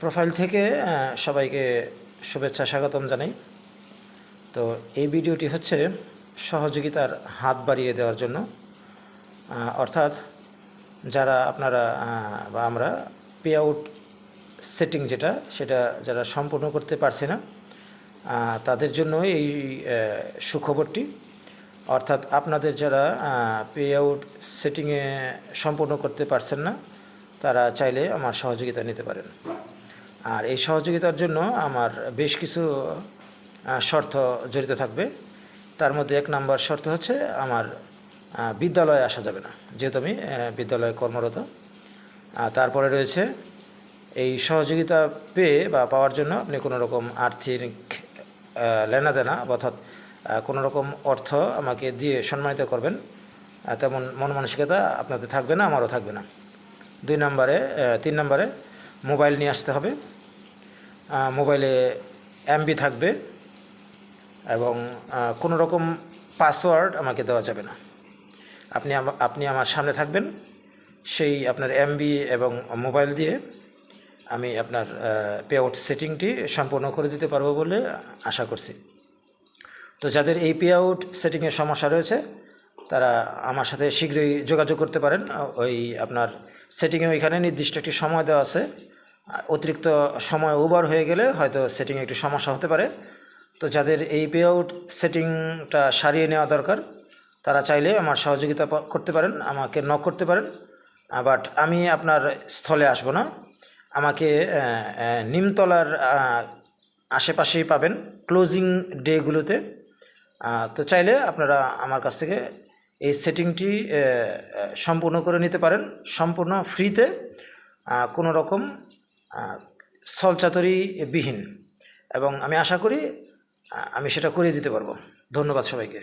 Profile থেকে সবাইকে শুভেচ্ছা, স্বাগতম জানাই। তো এই ভিডিওটি হচ্ছে সহযোগিতার হাত বাড়িয়ে দেওয়ার জন্য। অর্থাৎ যারা আপনারা বা আমরা পে আউট সেটিং যেটা, সেটা যারা সম্পূর্ণ করতে পারছে না তাদের জন্য এই সুখবরটি। অর্থাৎ আপনাদের যারা পে আউট সেটিংয়ে সম্পূর্ণ করতে পারছেন না, তারা চাইলে আমার সহযোগিতা নিতে পারেন। আর এই সহযোগিতার জন্য আমার বেশ কিছু শর্ত জড়িত থাকবে। তার মধ্যে এক নাম্বার শর্ত হচ্ছে আমার বিদ্যালয়ে আসা যাবে না, যেহেতু আমি বিদ্যালয়ে কর্মরত। তারপরে রয়েছে এই সহযোগিতা পেয়ে বা পাওয়ার জন্য আপনি কোনো রকম আর্থিক লেনাদেনা অর্থাৎ কোনো রকম অর্থ আমাকে দিয়ে সম্মানিত করবেন তেমন মন মানসিকতা আপনাদের থাকবে না, আমারও থাকবে না। দুই নম্বরে তিন নম্বরে মোবাইল নিয়ে আসতে হবে। মোবাইলে এমবি থাকবে এবং কোনো রকম পাসওয়ার্ড আমাকে দেওয়া যাবে না। আপনি আপনি আমার সামনে থাকবেন। সেই আপনার এমবি এবং মোবাইল দিয়ে আমি আপনার পে আউট সেটিংটি সম্পূর্ণ করে দিতে পারব বলে আশা করছি। তো যাদের এই পে আউট সেটিংয়ের সমস্যা রয়েছে, তারা আমার সাথে শীঘ্রই যোগাযোগ করতে পারেন। ওই আপনার সেটিংয়ে ওইখানে নির্দিষ্ট একটি সময় দেওয়া আছে। অতিরিক্ত সময় ওভার হয়ে গেলে হয়তো সেটিংয়ে একটু সমস্যা হতে পারে। তো যাদের এই পে আউট সেটিংটা সারিয়ে নেওয়া দরকার, তারা চাইলে আমার সহযোগিতা করতে পারেন, আমাকে নক করতে পারেন। বাট আমি আপনার স্থলে আসব না। আমাকে নিমতলার আশেপাশেই পাবেন। ক্লোজিং ডেগুলোতে তো চাইলে আপনারা আমার কাছ থেকে এই সেটিংটি সম্পূর্ণ করে নিতে পারেন। সম্পূর্ণ ফ্রিতে কোনো রকম সলচাতরি বিহীন এবং আমি আশা করি আমি সেটা করে দিতে পারব। ধন্যবাদ সবাইকে।